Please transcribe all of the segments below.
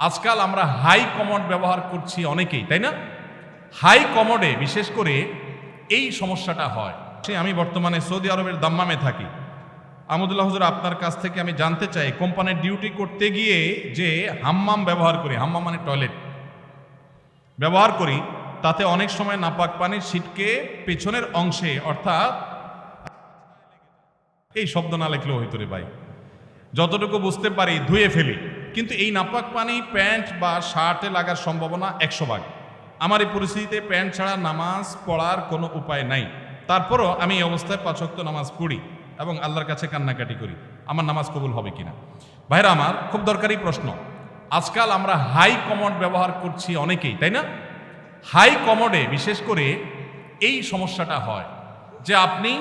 আজকাল আমরা high commode ব্যবহার করছি অনেকেই, তাই না? হাই কমডে বিশেষ করে এই সমস্যাটা হয়। সে আমি বর্তমানে সৌদি আরবের দাম্মামে থাকি। আমদুল্লাহ হজুর, আপনার কাছ থেকে আমি জানতে চাই, কোম্পানির ডিউটি করতে গিয়ে যে হাম্মাম ব্যবহার করি, হাম্মাম মানে টয়লেট ব্যবহার করি, তাতে অনেক সময় নাপাক পানির ছিটকে পেছনের অংশে, অর্থাৎ এই শব্দ না লেখলেও হইতো রে ভাই। যতটুকু বুঝতে পারি, ধুয়ে ফেলি। কিন্তু এই নাপাক পানি প্যান্ট বা শার্টে লাগার সম্ভাবনা একশো ভাগ। আমার এই পরিস্থিতিতে প্যান্ট ছাড়া নামাজ পড়ার কোনো উপায় নাই। তারপরও আমি এই অবস্থায় পাঁচক্ত নামাজ পড়ি এবং আল্লাহর কাছে কান্নাকাটি করি। আমার নামাজ কবুল হবে কিনা? ভাইরা আমার, খুব দরকারি প্রশ্ন। আজকাল আমরা হাই কমোড ব্যবহার করছি অনেকেই, তাই না? হাই কমডে বিশেষ করে এই সমস্যাটা হয় যে আপনি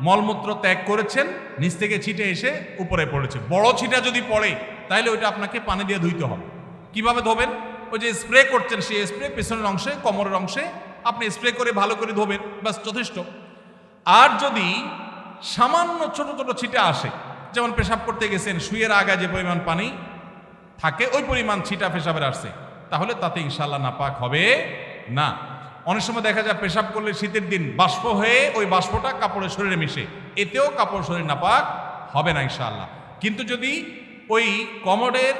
মলমূত্র ত্যাগ করেছেন, নিচ থেকে ছিটে এসে উপরে পড়েছে। বড় ছিটা যদি পড়ে তাহলে ওইটা আপনাকে পানি দিয়ে ধুইতে হবে। কীভাবে ধোবেন? ওই যে স্প্রে করছেন, সেই স্প্রে পেছনের অংশে, কোমরের অংশে, আপনি স্প্রে করে ভালো করে ধোবেন, ব্যাস, যথেষ্ট। আর যদি সামান্য ছোট ছোট ছিটা আসে, যেমন পেশাব করতে গেছেন শুয়ের আগায় যে পরিমাণ পানি থাকে, ওই পরিমাণ ছিটা পেশাবের আসছে, তাহলে তাতে ইনশাল্লাহ নাপাক হবে না। অনেক সময় দেখা যায় পেশাব করলে শীতের দিন বাষ্প হয়ে ওই বাষ্পটা কাপড়ের শরীরে মিশে। এতেও কাপড় শরীর নাপাক হবে না ইনশাল্লাহ কিন্তু যদি ওই কমোডের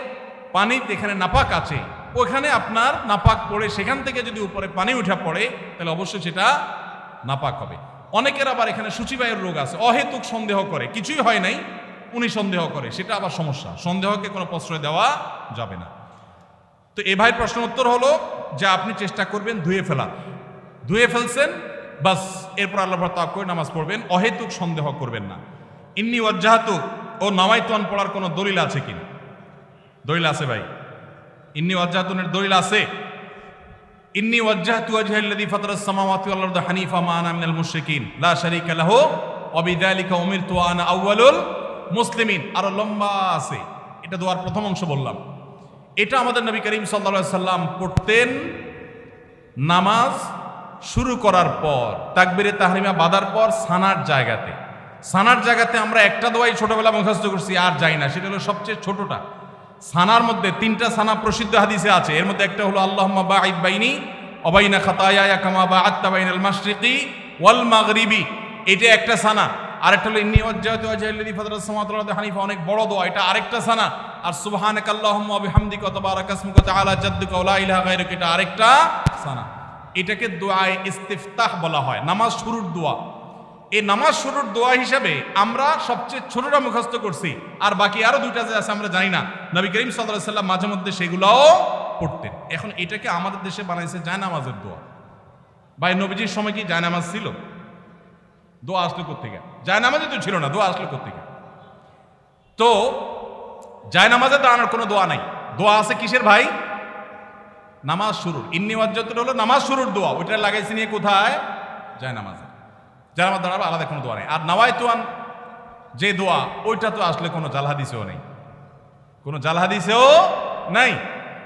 পানি যেখানে নাপাক আছে, ওখানে আপনার নাপাক পড়ে, সেখান থেকে যদি উপরে পানি উঠা পড়ে, তাহলে অবশ্যই সেটা নাপাক হবে। অনেকের আবার এখানে সূচিবায়ুর রোগ আছে। অহেতুক সন্দেহ করে। কিছুই হয় নাই, উনি সন্দেহ করে। সেটা আবার সমস্যা। সন্দেহকে কোনো প্রশ্রয় দেওয়া যাবে না। তো এ ভাইয়ের প্রশ্ন উত্তর হলো যে আপনি চেষ্টা করবেন ধুয়ে ফেলা। ধুয়ে ফেলছেন, বাস এরপর আল্লাহ তাক করে নামাজ পড়বেন, অহেতুক সন্দেহ করবেন না। ইন্নি ওয়াজ্জাহাতু, ও নামাইতান পড়ার কোনো দলিল আছে কিনা? দলিল আছে ভাই। ইন্নি ওয়াজ্জাহাতুনের দলিল আছে। ইন্নি ওয়াজ্জাহতু ওয়াজহাল্লাযী ফাতারাস সামাওয়াতি ওয়াল আরদা হানিফা মা আনা মিনাল মুশরিকিন। লা শারীকা লাহু, ওয়া বিযালিকা উমিরতু আনা আউয়ালুল মুসলিমিন। আরও লম্বা আছে। এটা দোয়ার প্রথম অংশ বললাম। এটা আমাদের নবী করিম সাল্লাল্লাহু আলাইহি সাল্লাম পড়তেন নামাজ শুরু করার পর, তাকবিরে তাহরিমা বাঁধার পর সানার জায়গাতে। সানার জায়গাতে আমরা একটা দোয়াই ছোটবেলা মুখস্থ করছি, আর যাই না, সেটা হলো সবচেয়ে ছোটটা। সানার মধ্যে তিনটা সানা প্রসিদ্ধ হাদিসে আছে। এর মধ্যে একটা হলো বাঈদ বাইনি অবাইনা খাতায়া কামা বা আত্তা বাইনাল মাশরিকি ওয়াল মাগরিবি। এটা একটা সানা। আরেকটা হলো, ইন্নি ওয়াজহাল্লাযী ফাতারাস সামাওয়াতি হানিফা। অনেক বড় দোয়া। এটা আরেকটা সানা। আর সুবহানাকা আল্লাহুম্মা ওয়া বিহামদিকা ওয়া তাবারাকা ইসমুকা তাআলা জাদ্দুকা ওয়া লা ইলাহা গায়রুকা। এটা আরেকটা সানা। এটাকে দোয়ায়ে ইস্তিফতাহ বলা হয়, নামাজ শুরুর দোয়া। এই নামাজ শুরুর দোয়া হিসাবে আমরা সবচেয়ে ছোটটা মুখস্থ করছি, আর বাকি আরও দুইটা যে আছে আমরা জানি না। নবী করিম সাল্লাহ সাল্লাম মাঝে মধ্যে সেগুলোও পড়তেন। এখন এটাকে আমাদের দেশে বানাইছে জায়নামাজের দোয়া। ভাই, নবীজির সময় কি জায়নামাজ ছিল? দোয়া আসলো কোথেকে জায়নামাজে তো ছিল না, দোয়া আসলো কোথেকে তো, জায়নামাজে দাঁড়ানোর কোনো দোয়া নাই। দোয়া আছে কিসের ভাই? নামাজ শুরুর। ইন্নি ওয়াজ্জাতুল হলো নামাজ শুরুর দোয়া। ওইটা লাগাইছি নিয়ে কোথায়? জায়নামাজে যার আমার দাঁড়াবে, আলাদা কোনো দোয়া নেই। আর নাওয়াই তোয়ান যে দোয়া, ওইটা তো আসলে কোনো জাল হাদিসেও নেই। কোনো জাল হাদিসেও নাই।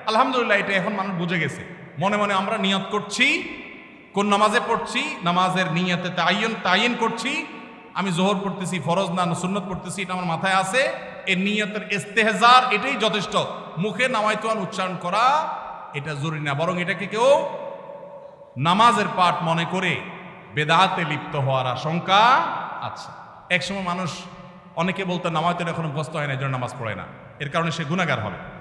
আলহামদুলিল্লাহ, এটা এখন মানুষ বুঝে গেছে। মনে মনে আমরা নিয়ত করছি, কোন নামাজে পড়ছি, নামাজের নিয়তে তাইন তাইন করছি, আমি জোহর পড়তেছি, ফরজ না সুন্নত পড়তেছি, এটা আমার মাথায় আছে। এর নিয়তের ইস্তেহজার এটাই যথেষ্ট। মুখে নামাইতোয়ান উচ্চারণ করা এটা জরুরি না, বরং এটাকে কেউ নামাজের পাঠ মনে করে বেদাতে লিপ্ত হওয়ার আশঙ্কা আছে। একসময় মানুষ অনেকে বলতে নামাজ এখনও অভ্যস্ত হয় না, এই জন্য নামাজ পড়ে না। এর কারণে সে গুণাগার হবে।